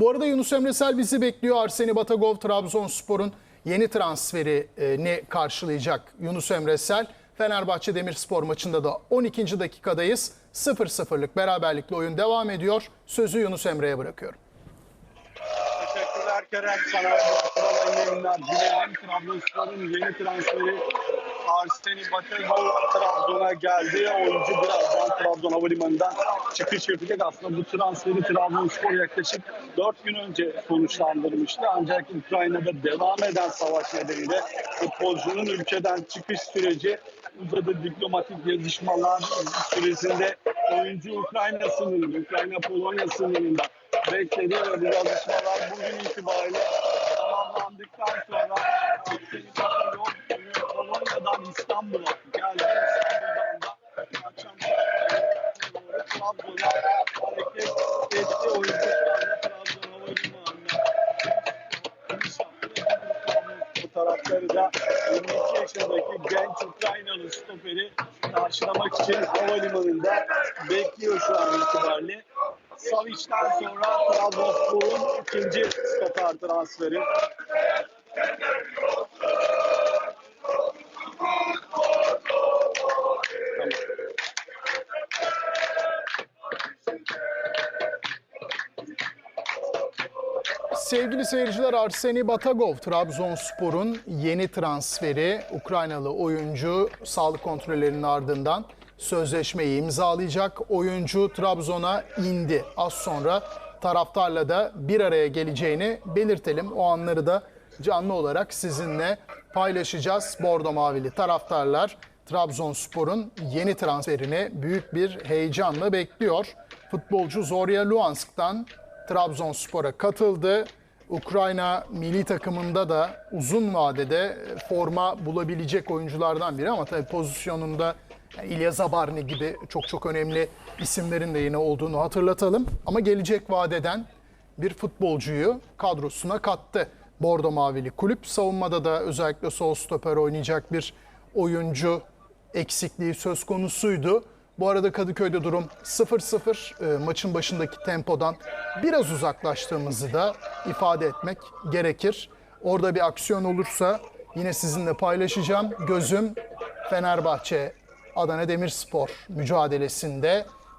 Bu arada Yunus Emre Sel bizi bekliyor. Arseni Batagov Trabzonspor'un yeni transferini karşılayacak Yunus Emre Sel. Fenerbahçe Demirspor maçında da 12. dakikadayız. 0-0'lık beraberlikle oyun devam ediyor. Sözü Yunus Emre'ye bırakıyorum. Teşekkürler Kerem. Sana Trabzonspor'un yeni transferi Arseni Batagov Trabzon'a geldi. Oyuncu birazdan Trabzon Havalimanı'ndan çıkış yapacak. Aslında bu transferi Trabzonspor yaklaşık 4 gün önce sonuçlandırmıştı. Ancak Ukrayna'da devam eden savaş nedeniyle futbolcunun ülkeden çıkış süreci uzadı. Diplomatik yazışmalar süresinde oyuncu Ukrayna sınırında, Ukrayna-Polonya sınırında bekledi ve bu yazışmalar bugün itibariyle tamamlandıktan sonra Batagov Polonya'dan İstanbul'a geldi. Trabzon'a hareket etti. Oyuncu şu anda Trabzon Havalimanı'nda. Bu tarafları da 22 yaşındaki genç Ukraynalı stoperi karşılamak için havalimanında bekliyor şu an itibariyle. Savic'den sonra Trabzonspor'un ikinci stoper transferi. Sevgili seyirciler Arseni Batagov Trabzonspor'un yeni transferi Ukraynalı oyuncu sağlık kontrollerinin ardından sözleşmeyi imzalayacak. Oyuncu Trabzon'a indi. Az sonra taraftarla da bir araya geleceğini belirtelim. O anları da canlı olarak sizinle paylaşacağız. Bordo Mavili taraftarlar Trabzonspor'un yeni transferini büyük bir heyecanla bekliyor. Futbolcu Zorya Luhansk'tan Trabzonspor'a katıldı. Ukrayna milli takımında da uzun vadede forma bulabilecek oyunculardan biri ama tabii pozisyonunda yani İlya Zabarni gibi çok çok önemli isimlerin de yine olduğunu hatırlatalım. Ama gelecek vadeden bir futbolcuyu kadrosuna kattı. Bordo Mavili kulüp savunmada da özellikle sol stoper oynayacak bir oyuncu eksikliği söz konusuydu. Bu arada Kadıköy'de durum 0-0. E, maçın başındaki tempodan biraz uzaklaştığımızı da ifade etmek gerekir. Orada bir aksiyon olursa yine sizinle paylaşacağım. Gözüm Fenerbahçe Adana Demirspor mücadelesinde